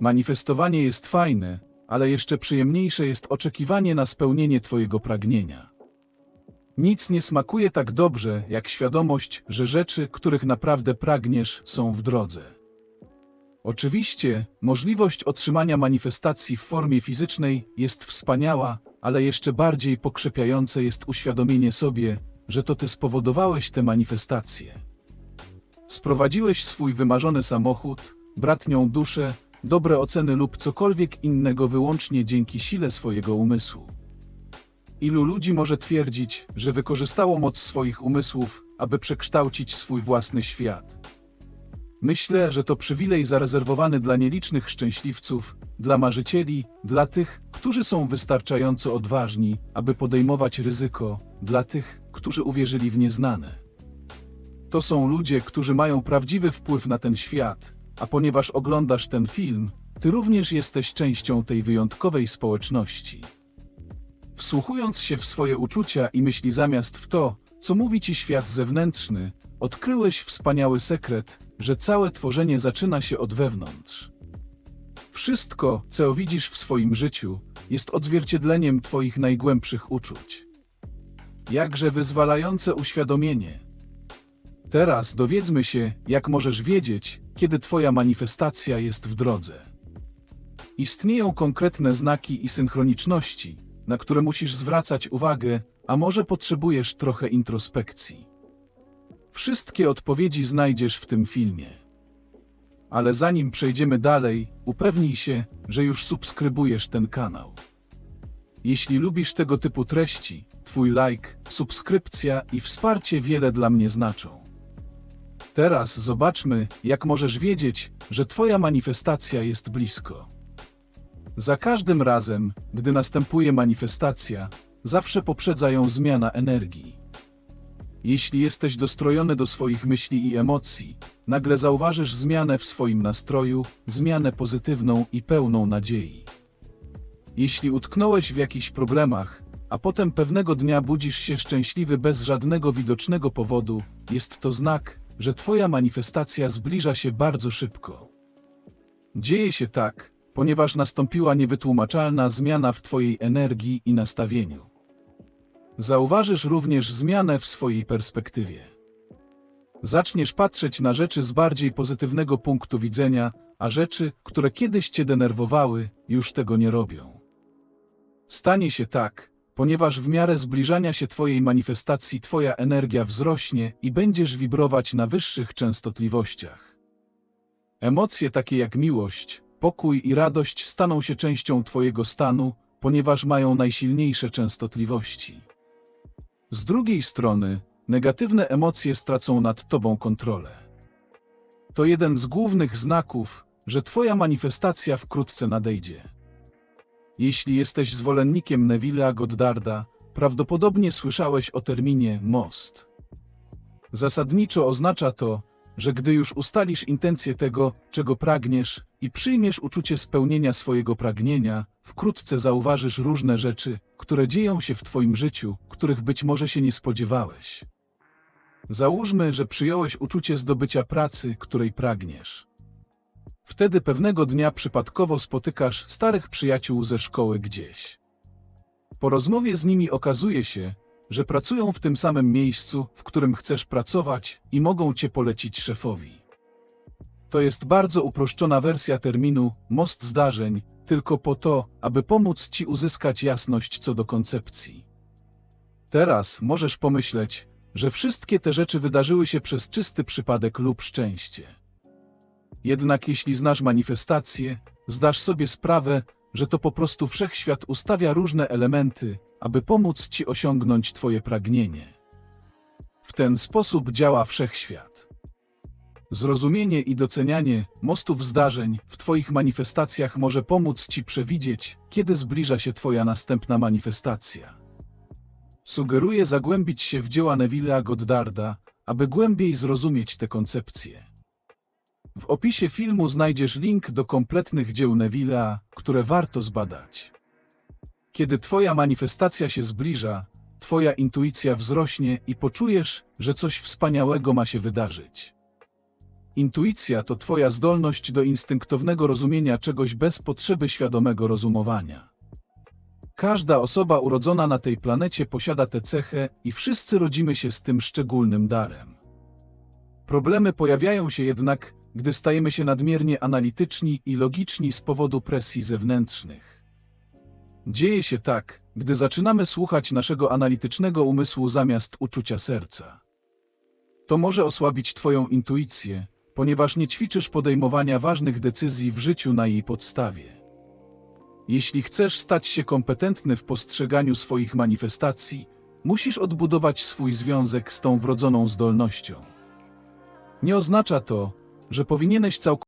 Manifestowanie jest fajne, ale jeszcze przyjemniejsze jest oczekiwanie na spełnienie Twojego pragnienia. Nic nie smakuje tak dobrze, jak świadomość, że rzeczy, których naprawdę pragniesz, są w drodze. Oczywiście, możliwość otrzymania manifestacji w formie fizycznej jest wspaniała, ale jeszcze bardziej pokrzepiające jest uświadomienie sobie, że to ty spowodowałeś te manifestacje. Sprowadziłeś swój wymarzony samochód, bratnią duszę, dobre oceny lub cokolwiek innego wyłącznie dzięki sile swojego umysłu. Ilu ludzi może twierdzić, że wykorzystało moc swoich umysłów, aby przekształcić swój własny świat? Myślę, że to przywilej zarezerwowany dla nielicznych szczęśliwców, dla marzycieli, dla tych, którzy są wystarczająco odważni, aby podejmować ryzyko, dla tych, którzy uwierzyli w nieznane. To są ludzie, którzy mają prawdziwy wpływ na ten świat, a ponieważ oglądasz ten film, ty również jesteś częścią tej wyjątkowej społeczności. Wsłuchując się w swoje uczucia i myśli zamiast w to, co mówi ci świat zewnętrzny, odkryłeś wspaniały sekret, że całe tworzenie zaczyna się od wewnątrz. Wszystko, co widzisz w swoim życiu, jest odzwierciedleniem twoich najgłębszych uczuć. Jakże wyzwalające uświadomienie. Teraz dowiedzmy się, jak możesz wiedzieć, kiedy twoja manifestacja jest w drodze. Istnieją konkretne znaki i synchroniczności, na które musisz zwracać uwagę, a może potrzebujesz trochę introspekcji. Wszystkie odpowiedzi znajdziesz w tym filmie. Ale zanim przejdziemy dalej, upewnij się, że już subskrybujesz ten kanał. Jeśli lubisz tego typu treści, Twój like, subskrypcja i wsparcie wiele dla mnie znaczą. Teraz zobaczmy, jak możesz wiedzieć, że Twoja manifestacja jest blisko. Za każdym razem, gdy następuje manifestacja, zawsze poprzedza ją zmiana energii. Jeśli jesteś dostrojony do swoich myśli i emocji, nagle zauważysz zmianę w swoim nastroju, zmianę pozytywną i pełną nadziei. Jeśli utknąłeś w jakichś problemach, a potem pewnego dnia budzisz się szczęśliwy bez żadnego widocznego powodu, jest to znak, że Twoja manifestacja zbliża się bardzo szybko. Dzieje się tak, ponieważ nastąpiła niewytłumaczalna zmiana w Twojej energii i nastawieniu. Zauważysz również zmianę w swojej perspektywie. Zaczniesz patrzeć na rzeczy z bardziej pozytywnego punktu widzenia, a rzeczy, które kiedyś Cię denerwowały, już tego nie robią. Stanie się tak, ponieważ w miarę zbliżania się Twojej manifestacji Twoja energia wzrośnie i będziesz wibrować na wyższych częstotliwościach. Emocje takie jak miłość, pokój i radość staną się częścią Twojego stanu, ponieważ mają najsilniejsze częstotliwości. Z drugiej strony, negatywne emocje stracą nad Tobą kontrolę. To jeden z głównych znaków, że Twoja manifestacja wkrótce nadejdzie. Jeśli jesteś zwolennikiem Neville'a Goddarda, prawdopodobnie słyszałeś o terminie most. Zasadniczo oznacza to, że gdy już ustalisz intencję tego, czego pragniesz i przyjmiesz uczucie spełnienia swojego pragnienia, wkrótce zauważysz różne rzeczy, które dzieją się w Twoim życiu, których być może się nie spodziewałeś. Załóżmy, że przyjąłeś uczucie zdobycia pracy, której pragniesz. Wtedy pewnego dnia przypadkowo spotykasz starych przyjaciół ze szkoły gdzieś. Po rozmowie z nimi okazuje się, że pracują w tym samym miejscu, w którym chcesz pracować i mogą cię polecić szefowi. To jest bardzo uproszczona wersja terminu most zdarzeń, tylko po to, aby pomóc ci uzyskać jasność co do koncepcji. Teraz możesz pomyśleć, że wszystkie te rzeczy wydarzyły się przez czysty przypadek lub szczęście. Jednak jeśli znasz manifestację, zdasz sobie sprawę, że to po prostu wszechświat ustawia różne elementy, aby pomóc ci osiągnąć Twoje pragnienie. W ten sposób działa wszechświat. Zrozumienie i docenianie mostów zdarzeń w Twoich manifestacjach może pomóc Ci przewidzieć, kiedy zbliża się Twoja następna manifestacja. Sugeruję zagłębić się w dzieła Neville'a Goddarda, aby głębiej zrozumieć te koncepcje. W opisie filmu znajdziesz link do kompletnych dzieł Neville'a, które warto zbadać. Kiedy Twoja manifestacja się zbliża, Twoja intuicja wzrośnie i poczujesz, że coś wspaniałego ma się wydarzyć. Intuicja to Twoja zdolność do instynktownego rozumienia czegoś bez potrzeby świadomego rozumowania. Każda osoba urodzona na tej planecie posiada tę cechę i wszyscy rodzimy się z tym szczególnym darem. Problemy pojawiają się jednak, gdy stajemy się nadmiernie analityczni i logiczni z powodu presji zewnętrznych. Dzieje się tak, gdy zaczynamy słuchać naszego analitycznego umysłu zamiast uczucia serca. To może osłabić Twoją intuicję, ponieważ nie ćwiczysz podejmowania ważnych decyzji w życiu na jej podstawie. Jeśli chcesz stać się kompetentny w postrzeganiu swoich manifestacji, musisz odbudować swój związek z tą wrodzoną zdolnością. Nie oznacza to, że powinieneś całkowicie